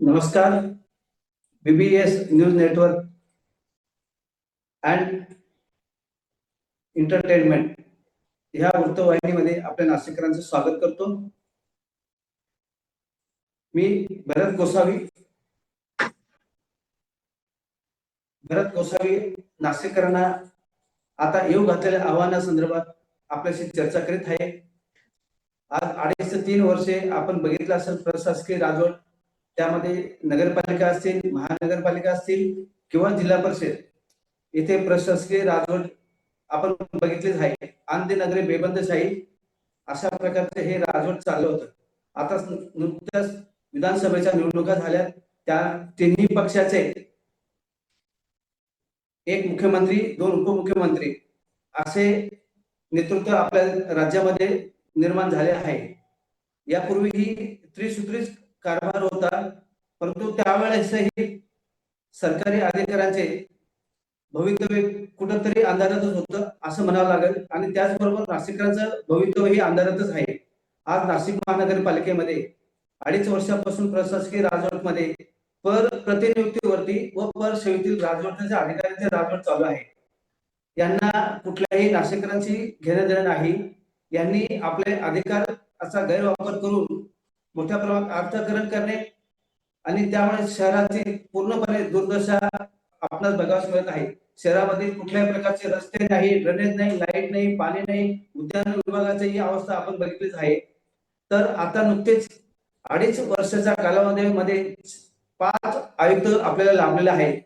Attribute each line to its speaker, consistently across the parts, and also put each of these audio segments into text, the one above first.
Speaker 1: नमस्कार. BBS news network and entertainment ह्या वृत्तवाहिनीमध्ये आपल्या नाशिकरांचं स्वागत करतो. मी भरत गोसावी भरत गोसावी नाशिककरांना आता येऊ घातलेल्या आव्हानासंदर्भात आपल्याशी चर्चा करीत आहे. आज अडीच ते तीन वर्षे आपण बघितलं असेल प्रशासकीय राजवट त्यामध्ये नगरपालिका असतील महानगरपालिका असतील किंवा जिल्हा परिषद येथे प्रशासकीय राजवट आपण बघितलीच आहे. आंदे नगरे बेबंदशाही अशा प्रकारचे हे राजवट चाललं होतं. आता नुकत्याच विधानसभेच्या निवडणुका झाल्या. त्या तिन्ही पक्षाचे एक मुख्यमंत्री दोन उपमुख्यमंत्री असे नेतृत्व आपल्या राज्यामध्ये निर्माण झाले आहे. यापूर्वी ही त्रिसूत्रीच कारभार होता परंतु त्यावेळेसही सरकारी अधिकाऱ्यांचे भवितव्य कुठंतरी अंधारातच होतं असं म्हणावं लागेल. आणि त्याचबरोबर नाशिकरांचं भवितव्यही अंधारातच आहे. आज नाशिक महानगरपालिकेमध्ये अडीच वर्षापासून प्रशासकीय राजवटमध्ये पर प्रतिनियुक्तीवरती व पर सेवेतील राजवटांच्या अधिकाऱ्यांचे राजवट चालू आहे. यांना कुठल्याही नाशिकरांची घेणं देणं नाही. यांनी आपले अधिकाराचा गैरवापर करून मोठ्या प्रमाणात अर्थकरण करणे आणि त्यामुळे शहराची पूर्णपणे दुर्दशा आपणास बघावस मिळत आहे. शहरामध्ये कुठल्याही प्रकारचे रस्ते नाही ड्रेनेज नाही लाइट नाही पाणी नाही उद्यान विभागाची ही अवस्था आपण बघितलीच आहे. तर आता नुकतेच अडीच वर्षाच्या कालावधीमध्ये पाच आयुक्त आपल्याला लाभलेले आहेत.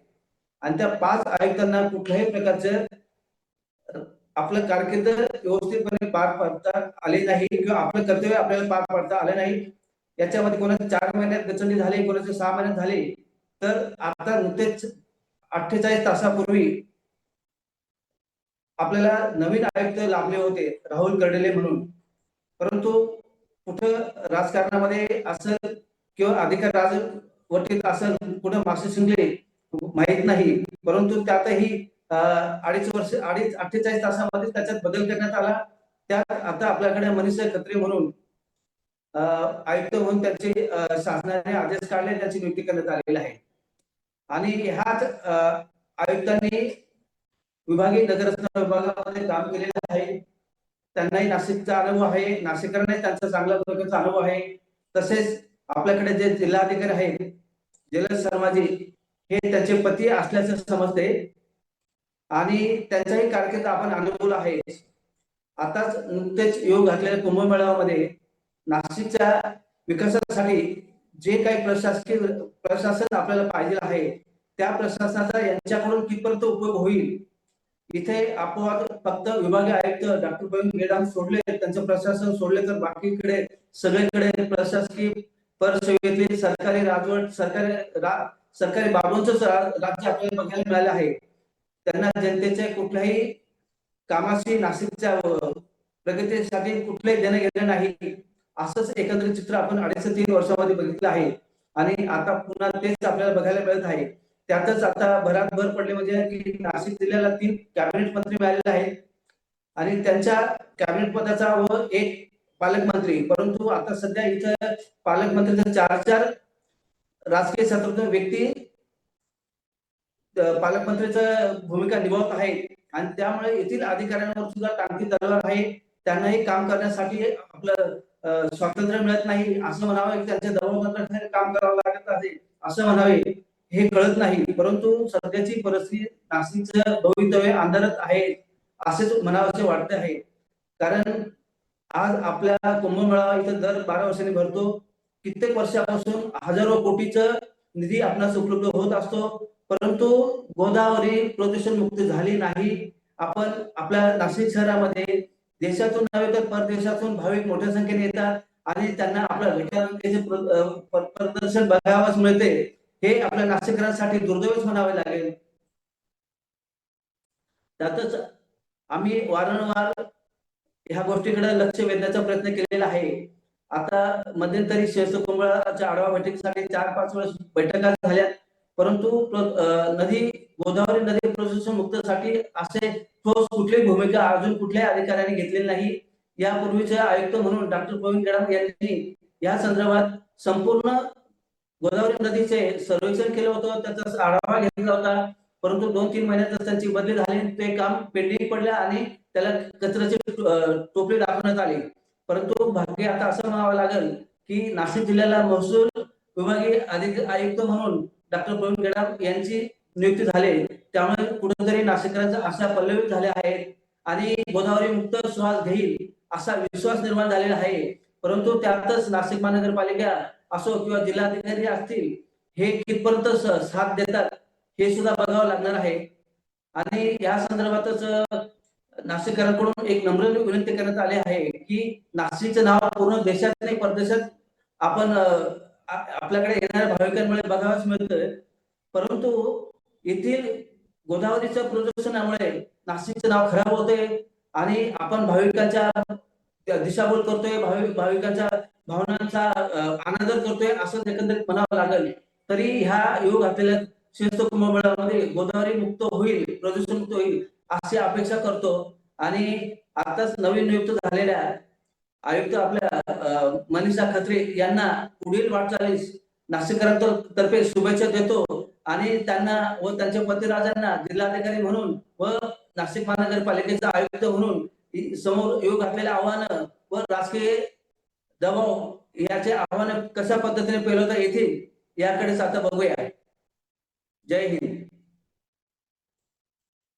Speaker 1: आणि त्या पाच आयुक्तांना कुठल्याही प्रकारचे आपलं कारकीर्द व्यवस्थितपणे पार पाडता आले नाही किंवा आपलं कर्तव्य आपल्याला पार पाडता आले नाही. याच्यामध्ये कोणाचे चार महिन्यात गचंडी झाली कोणाचे सहा महिन्यात झाले तर आता नुकतेच अठ्ठेचाळीस तासापूर्वी आपल्याला नवीन आयुक्त लाभले होते राहुल कर्डेले म्हणून. परंतु कुठं राजकारणामध्ये असं किंवा अधिकार राजवटीत असं कुठं मासे शिंगले माहीत नाही. परंतु त्यातही अडीच वर्ष अडीच अठ्ठेचाळीस तासामध्ये त्याच्यात बदल करण्यात आला. त्यात आता आपल्याकडे मनीष खत्री म्हणून आयुक्त म्हणून त्यांचे शासनाने आदेश काढले त्याची नियुक्ती करण्यात आलेली आहे. आणि ह्याच आयुक्तांनी विभागीय नगररचना विभागामध्ये काम केलेलं आहे. त्यांनाही नाशिकचा अनुभव आहे. नाशिकरांनाही त्यांचा चांगला प्रकारचा अनुभव आहे. तसेच आपल्याकडे जे जिल्हाधिकारी आहेत जलद शर्माजी हे त्याचे पती असल्याचं समजते. आणि त्यांचाही कारकीर्द आपण अनुभवला आहे. आताच नुकतेच योग घातलेल्या कुंभमेळाव्यामध्ये नाशिकच्या विकासासाठी जे काही प्रशासकीय प्रशासन आपल्याला पाहिजे आहे त्या प्रशासनाचा यांच्याकडून कितपर्यंत उपयोग होईल? इथे अपवाद फक्त विभागीय आयुक्त डॉक्टर प्रवीण गेडाम सोडले त्यांचं प्रशासन सोडले तर बाकीकडे सगळीकडे प्रशासकीय परसेवेतील सरकारी राजवट सरकारी रा, सरकारी बाबूंच राज्य आपल्याला बघायला मिळाले आहे. त्यांना जनतेच्या कुठल्याही कामाशी नाशिकच्या प्रगतीसाठी कुठलेही देणं गेलं नाही. असंच एकंदरीत चित्र आपण अडीच तीन वर्षामध्ये बघितलं आहे. आणि आता पुन्हा तेच आपल्याला बघायला मिळत आहे. त्यातच आता भरात भर पडले म्हणजे की नाशिक जिल्ह्याला तीन कॅबिनेट मंत्री मिळालेले आहेत. आणि त्यांच्या कॅबिनेट पदाचा व एक पालकमंत्री. परंतु आता सध्या इथं पालकमंत्र्यांचा चार चार राजकीय स्वतंत्र व्यक्ती पालकमंत्र्याचं भूमिका निभावत आहे. आणि त्यामुळे येथील अधिकाऱ्यांवर सुद्धा टांगती तलवार आहे. त्यांनाही काम करण्यासाठी आपलं स्वातंत्र्य मिळत नाही असं म्हणावं त्यांच्या दबाव काम करावं लागत आहे असं म्हणावे हे कळत नाही. परंतु सध्याची परिस्थिती नाशिकचं भवितव्य अंधारत आहे असेच म्हणावं असे वाटते आहे. कारण आज आपल्या कुंभमेळावा इथं दर बारा वर्षांनी भरतो. कित्येक वर्षापासून हजारो कोटीच निधी आपणास उपलब्ध होत असतो. परंतु गोदावरी प्रदूषण मुक्त झाली नाही. आपण आपल्या नाशिक शहरामध्ये देशातून नव्हे तर परदेशातून भाविक मोठ्या संख्येने येतात आणि त्यांना आपल्या विचारांचे प्रदर्शन बघावंच मिळते हे आपल्या नाशिकरांसाठी दुर्दैवच म्हणावे लागेल. त्यातच आम्ही वारंवार ह्या गोष्टीकडे लक्ष वेधण्याचा प्रयत्न केलेला आहे. आता मध्यंतरी शेष कुंभळाच्या आढावा बैठकीसाठी चार पाच वेळेस बैठका झाल्या परंतु नदी गोदावरी नदी प्रदूषण मुक्तसाठी असे ठोस कुठली भूमिका अजून कुठल्याही अधिकाऱ्यांनी घेतलेली नाही. यापूर्वीचे आयुक्त म्हणून डॉक्टर प्रवीण गेडाम यांनी या संदर्भात संपूर्ण गोदावरी नदीचे सर्वेक्षण केलं होतं त्याचा आढावा घेतला होता. परंतु दोन तीन महिन्यातच त्यांची बदली झाली ते काम पेंडिंग पडलं आणि त्याला कचऱ्याची टोपली दाखवण्यात आली. परंतु भाग्य आता असं म्हणावं लागेल की नाशिक जिल्ह्याला महसूल विभागीय अधिक आयुक्त म्हणून डॉक्टर प्रवीण गडाख यांची नियुक्ती झाले. त्यामुळे कुठेतरी नाशिकरांचा आशा पल्लवित झाल्या आहेत आणि गोदावरी मुक्त श्वास घेईल असा विश्वास निर्माण झालेला आहे. परंतु त्यातच नाशिक महानगरपालिका असो किंवा जिल्हाधिकारी असतील हे कितपर्यंत साथ देतात हे सुद्धा बघावं लागणार आहे. आणि या संदर्भातच नाशिककरांकडून एक नम्र विनंती करण्यात आली आहे की नाशिकचं नाव पूर्ण देशात नाही परदेशात आपण आपल्याकडे येणाऱ्या भाविकांमुळे बघावाच मिळतोय. परंतु येथील गोदावरीच्या प्रदूषणामुळे नाशिकचं नाव खराब होतंय आणि आपण भाविकांच्या दिशाभूल करतोय भाविक भाविकांच्या भावनांचा अनादर करतोय असं एकंदरीत म्हणावं लागेल. तरी ह्या योग आपल्याला श्रेष्ठ कुंभमेळामध्ये गोदावरी मुक्त होईल प्रदूषण मुक्त होईल अशी अपेक्षा करतो. आणि आताच नवीन नियुक्त झालेल्या आयुक्त आपल्या मनीषा खत्रे यांना पुढील वाटचालीस नाशिककरांतर्फे शुभेच्छा देतो आणि त्यांना व त्यांच्या पतिराजांना जिल्हाधिकारी म्हणून व नाशिक महानगरपालिकेचा आयुक्त म्हणून समोर येऊ घातलेले आव्हानं व राजकीय दबाव याचे आव्हानं कशा पद्धतीने पेलवता येतील याकडेच आता बघूया. जय हिंद.